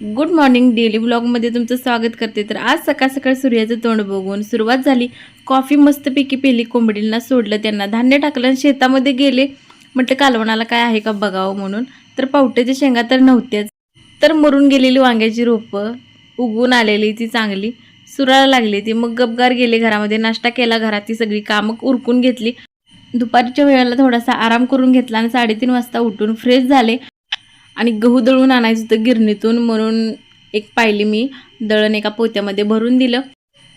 Good morning daily ब्लॉगमध्ये तुमचं स्वागत करते. तर आज सकाळ सकाळ सूर्याचं तोंड बघून सुरुवात झाली. कॉफी मस्तपैकी पेली कोंबडींना सोडलं त्यांना धान्य टाकलं आणि शेतामध्ये गेले. म्हटलं कालवणाला काय आहे का बघावं म्हणून. तर पावट्याच्या शेंगा तर नव्हत्याच. तर मरून गेलेली वांग्याची रोपं उगवून आलेली ती चांगली. सुराला लागली ती. मग गपगार गेले घरामध्ये नाश्ता केला घरात ती सगळी कामं उरकून घेतली. दुपारच्या वेळेला थोडासा आराम करून घेतला आणि साडेतीन वाजता उठून फ्रेश झाले. आणि गहू दळून आणायचं होतं गिरणीतून म्हणून एक पाहिली मी दळण एका पोत्यामध्ये भरून दिलं.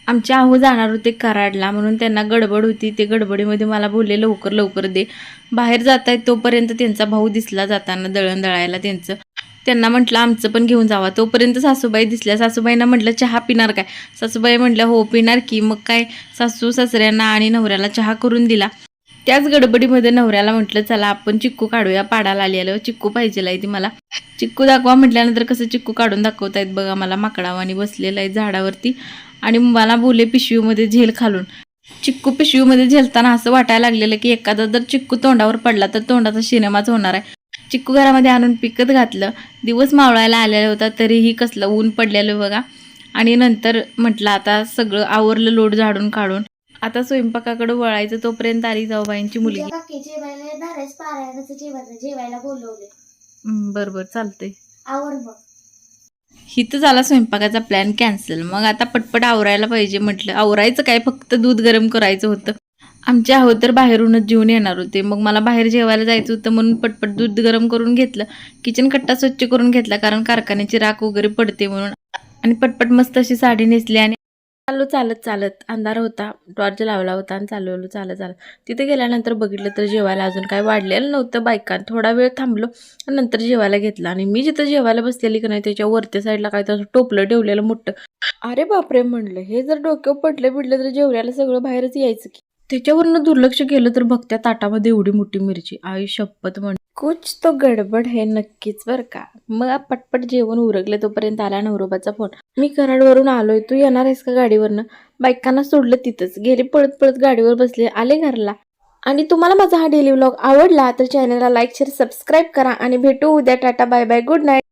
आमचे आहो जाणार होते कराडला म्हणून त्यांना गडबड होती. ते गडबडीमध्ये मला बोलले लवकर लवकर दे. बाहेर जात आहेत तोपर्यंत त्यांचा भाऊ दिसला जाताना दळण दळायला त्यांचं. त्यांना म्हटलं आमचं पण घेऊन जावा. तोपर्यंत सासूबाई दिसल्या. सासूबाईंना म्हटलं चहा पिणार काय? सासूबाई म्हटलं हो पिणार की. मग काय? सासू सासऱ्यांना आणि नवऱ्याला चहा करून दिला. त्याच गडबडीमध्ये नवऱ्याला म्हटलं चला आपण चिक्कू काढूया पाडाला आलेलं. चिक्कू पाहिजे आहे ती मला. चिक्कू दाखवा म्हटल्यानंतर कसं चिक्कू काढून दाखवतायत बघा मला माकडावानी बसलेलं आहे झाडावरती. आणि मला बोले पिशवीमध्ये झेल खालून. चिक्कू पिशवीमध्ये झेलताना असं वाटायला लागलेलं की एखादा जर चिक्कू तोंडावर पडला तर तोंडाचा सिनेमाच होणार आहे. चिक्कू घरामध्ये आणून पिकत घातलं. दिवस मावळायला आलेला होता तरीही कसलं ऊन पडलेलं बघा. आणि नंतर म्हटलं आता सगळं आवरलं लोट झाडून काढून. आता स्वयंपाकाकडे वळायचं तोपर्यंत आली जाऊबाईंची मुलगी. तुझ्या काकी जेवायला येणार आहेस पारायणाचं जेवण जेवायला बोलवले हं, बरं बरं चालतंय. आवर मग. हिथं झाला स्वयंपाकाचा प्लॅन कॅन्सल. मग आता पटपट आवरायला पाहिजे म्हटलं. आवरायचं काय? फक्त दूध गरम करायचं होतं. आमच्या आहो तर बाहेरूनच जेवून येणार होते. मग मला बाहेर जेवायला जायचं होतं म्हणून पटपट दूध गरम करून घेतलं. किचन कट्टा स्वच्छ करून घेतला कारण कारखान्याची राख वगैरे पडते म्हणून. आणि पटपट मस्त अशी साडी नेसली आणि चाललो चालत चालत अंधार होता. टॉर्च लावला होता आणि चालवलो चालत चालत. तिथे गेल्यानंतर बघितलं तर जेवायला अजून काय वाढलेलं नव्हतं बायका. थोडा वेळ थांबलो आणि नंतर जेवायला घेतला. आणि मी जिथं जेवायला बसलेली की नाही त्याच्या वरच्या साईडला काय तसं टोपलं ठेवलेलं मोठं. अरे बापरे म्हणलं. हे जर डोक्यावर पडलं बिडलं तर जेवल्याला सगळं बाहेरच यायचं की. त्याच्यावरनं दुर्लक्ष केलं तर बघत्या ताटामध्ये एवढी मोठी मिरची. आई शपथ म्हण कुछ तो गडबड हे नक्कीच बरं का. मग पटपट जेवण उरगले तोपर्यंत आला नवरोबाचा फोन. मी कराडवरून आलोय. तू येणार आहेस का गाडीवरनं? बायकांना सोडलं तिथंच. गेले पळत पळत गाडीवर बसले. आले घरला. आणि तुम्हाला माझा हा डेली व्लॉग आवडला तर चॅनलला लाईक शेअर सबस्क्राईब करा. आणि भेटू उद्या. टाटा बाय बाय गुड नाईट